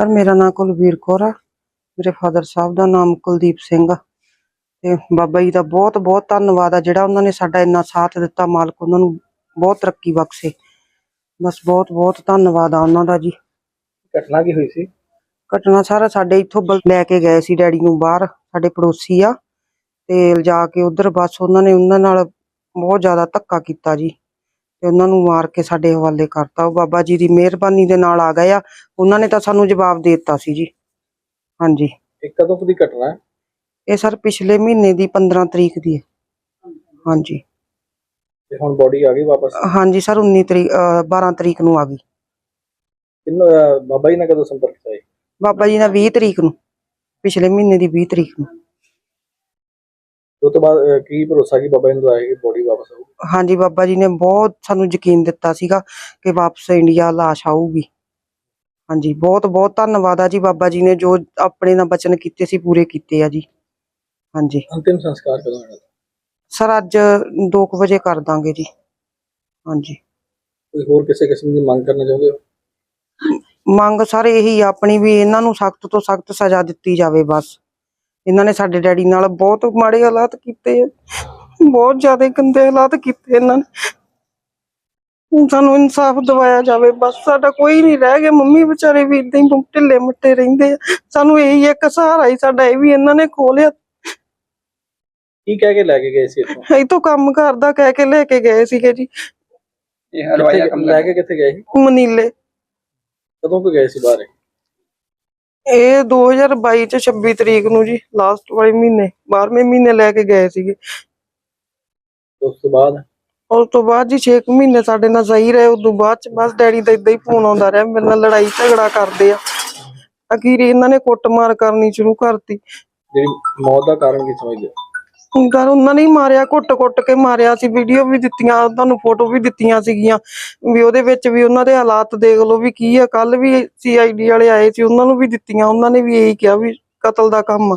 Sir ਮੇਰਾ ਨਾਮ ਕੁਲਵੀਰ ਕੌਰ ਆ। ਮੇਰੇ ਫਾਦਰ ਸਾਹਿਬ ਦਾ ਨਾਮ ਕੁਲਦੀਪ ਸਿੰਘ ਆ। ਤੇ ਬਾਬਾ ਜੀ ਦਾ ਬਹੁਤ ਬਹੁਤ ਧੰਨਵਾਦ ਆ ਜਿਹੜਾ ਉਹਨਾਂ ਨੇ ਸਾਡਾ ਇੰਨਾ ਸਾਥ ਦਿੱਤਾ ਮਾਲਕ ਉਹਨਾਂ ਨੂੰ ਬਹੁਤ ਤਰੱਕੀ ਬਖਸ਼ੇ। ਬਸ ਬਹੁਤ ਬਹੁਤ ਧੰਨਵਾਦ ਆ ਉਹਨਾਂ ਦਾ ਜੀ। ਘਟਨਾ ਕੀ ਹੋਈ ਸੀ? ਘਟਨਾ ਸਾਰਾ ਸਾਡੇ ਇੱਥੋਂ ਬਲ- ਲੈ ਕੇ ਗਏ ਸੀ ਡੈਡੀ ਨੂੰ ਬਾਹਰ ਸਾਡੇ ਪੜੋਸੀ ਆ। ਤੇ ਲਿਜਾ ਕੇ ਉਧਰ ਬਸ ਉਹਨਾਂ ਨੇ ਉਹਨਾਂ ਨਾਲ ਬਹੁਤ ਜ਼ਿਆਦਾ ਧੱਕਾ ਕੀਤਾ ਜੀ। ਤੇ ਉਹਨਾਂ ਨੂੰ ਮਾਰ ਕੇ ਸਾਡੇ ਹਵਾਲੇ ਕਰਤਾ। ਉਹ ਬਾਬਾ ਜੀ ਦੀ ਮਿਹਰਬਾਨੀ ਦੇ ਨਾਲ ਆ ਗਏ ਆ। ਉਹਨਾਂ ਨੇ ਤਾਂ ਸਾਨੂੰ ਜਵਾਬ ਦੇ ਦਿੱਤਾ ਸੀ ਜੀ। ਹਾਂਜੀ। ਇਹ ਕਦੋਂ ਕੁ ਦੀ ਘਟਨਾ ਹੈ? ਇਹ ਸਰ ਪਿਛਲੇ ਮਹੀਨੇ ਦੀ 15 ਤਰੀਕ ਦੀ ਹੈ। ਹਾਂਜੀ। ਤੇ ਹੁਣ ਬੋਡੀ ਆ ਗਈ ਵਾਪਸ? ਹਾਂਜੀ ਸਰ 19 ਤਰੀਕ ਅਹ 12 ਤਰੀਕ ਨੂੰ ਆ ਗਈ। ਕਿੰਨਾ ਬਾਬਾ ਜੀ ਨਾਲ ਕਦੋਂ ਸੰਪਰਕ ਕੀਤਾ ਬਾਬਾ ਜੀ ਨਾਲ 20 ਤਰੀਕ ਨੂੰ। ਪਿਛਲੇ ਮਹੀਨੇ ਦੀ 20 ਤਰੀਕ ਨੂੰ। ਉਸ ਤੋਂ ਬਾਅਦ ਅਹ, ਕੀ ਭਰੋਸਾ ਕੀ ਬਾਬਾ ਜੀ ਨੂੰ ਆਏਗੀ ਬੋਡੀ ਵਾਪਸ ਆਊਗੀ ਹਾਂਜੀ ਬਾਬਾ ਜੀ ਨੇ ਬਹੁਤ ਸਾਨੂੰ ਯਕੀਨ ਦਿੱਤਾ ਸੀਗਾ ਕਿ ਵਾਪਸ ਇੰਡੀਆ ਲਾਸ਼ ਆਊਗੀ। ਹਾਂਜੀ ਬਹੁਤ ਬਹੁਤ ਧੰਨਵਾਦ ਆ ਜੀ ਬਾਬਾ ਜੀ ਨੇ ਜੋ ਆਪਣੇ ਨਾਲ ਬਚਨ ਕੀਤੇ ਸੀ ਪੂਰੇ ਕੀਤੇ ਆ ਜੀ। ਹਾਂਜੀ। ਅੰਤਿਮ ਸੰਸਕਾਰ ਕਦੋਂ ਹੋਣਾ? ਸਰ ਅੱਜ 2 ਵਜੇ ਕਰ ਦਾਂਗੇ ਜੀ। ਹਾਂਜੀ। ਕੋਈ ਹੋਰ ਕਿਸੇ ਕਿਸਮ ਦੀ ਮੰਗ ਕਰਨਾ ਚਾਹੁੰਦੇ ਹੋ ਮੰਗ ਸਰ ਇਹੀ ਆ ਆਪਣੀ ਵੀ ਇਹਨਾਂ ਨੂੰ ਸਖਤ ਤੋਂ ਸਖਤ ਸਜ਼ਾ ਦਿੱਤੀ ਜਾਵੇ ਬਸ। ਇਹਨਾਂ ਨੇ ਸਾਡੇ ਡੈਡੀ ਨਾਲ ਬਹੁਤ ਮਾੜੇ ਹਾਲਾਤ ਕੀਤੇ ਆ। ਬਹੁਤ ਜ਼ਿਆਦਾ ਗੰਦੇ ਹਾਲਾਤ ਕੀਤੇ ਇਹਨਾਂ ਨੇ। ਸਾਨੂੰ ਇਨਸਾਫ ਦਿਵਾਇਆ ਜਾਵੇ ਬਸ ਸਾਡਾ ਕੋਈ ਨਹੀਂ ਰਹਿ ਗਿਆ। ਮੰਮੀ ਵਿਚਾਰੇ ਵੀ ਇਦਾਂ ਹੀ ਢਿੱਲੇ ਮੱਟੇ ਰਹਿੰਦੇ ਆ। ਸਾਨੂੰ ਇਹੀ ਇੱਕ ਸਹਾਰਾ ਹੀ ਸਾਡਾ ਇਹ ਵੀ ਇਹਨਾਂ ਨੇ ਖੋਲਿਆ। ਕੀ ਕਹਿ ਕੇ ਲੈ ਕੇ ਗਏ ਸੀ ਇੱਥੋਂ? ਇਹ ਤੋਂ ਕੰਮ ਕਰਦਾ ਕਹਿ ਕੇ ਲੈ ਕੇ ਗਏ ਸੀਗੇ ਜੀ। ਇਹ ਹਲਵਾਈਆ ਕੰਮ ਲੈ ਕੇ ਕਿੱਥੇ ਗਏ ਸੀ? ਮਨੀਲੇ। ਕਦੋਂ ਕੁ ਗਏ ਸੀ ਬਾਹਰ? ਇਹ? ਇਹ 2022 ਚ 26 ਤਰੀਕ ਨੂੰ ਜੀ ਲਾਸਟ ਵਾਲੇ ਮਹੀਨੇ 12ਵੇਂ ਮਹੀਨੇ ਲੈ ਕੇ ਗਏ ਸੀਗੇ। ਉਸ ਤੋਂ ਬਾਅਦ? ਉਸ ਤੋਂ ਬਾਅਦ ਜੀ 6 ਮਹੀਨੇ ਸਾਡੇ ਨਾਲ ਸਹੀ ਰਹੇ ਉਸ ਤੋਂ ਬਾਅਦ ਚ ਬਸ ਡੈਡੀ ਦਾ ਇਦਾਂ ਹੀ ਫੋਨ ਆਉਂਦਾ ਰਿਹਾ ਮੇਰੇ ਨਾਲ ਲੜਾਈ ਝਗੜਾ ਕਰਦੇ ਆ। ਅਖੀਰ ਇਹਨਾਂ ਨੇ ਕੁੱਟਮਾਰ ਕਰਨੀ ਸ਼ੁਰੂ ਕਰਤੀ। ਜਿਹੜੀ ਮੌਤ ਦਾ ਕਾਰਨ ਕੀ ਸਮਝਦੇ ਹੋ? ਗੱਲ ਉਹਨਾਂ ਨੇ ਹੀ ਮਾਰਿਆ, ਕੁੱਟ-ਕੁੱਟ ਕੇ ਮਾਰਿਆ ਸੀ ਵੀਡੀਓ ਵੀ ਦਿੱਤੀਆਂ, ਤੁਹਾਨੂੰ ਫੋਟੋ ਵੀ ਦਿੱਤੀਆਂ ਸੀਗੀਆਂ ਵੀ ਉਹਦੇ ਵਿੱਚ ਵੀ ਉਹਨਾਂ ਦੇ ਹਾਲਾਤ ਦੇਖ ਲਓ ਵੀ ਕੀ ਆ ਕੱਲ ਵੀ ਸੀਆਈਡੀ ਵਾਲੇ ਆਏ ਸੀ, ਉਹਨਾਂ ਨੂੰ ਵੀ ਦਿੱਤੀਆਂ, ਉਹਨਾਂ ਨੇ ਵੀ ਇਹੀ ਕਿਹਾ ਵੀ ਕਤਲ ਦਾ ਕੰਮ ਆ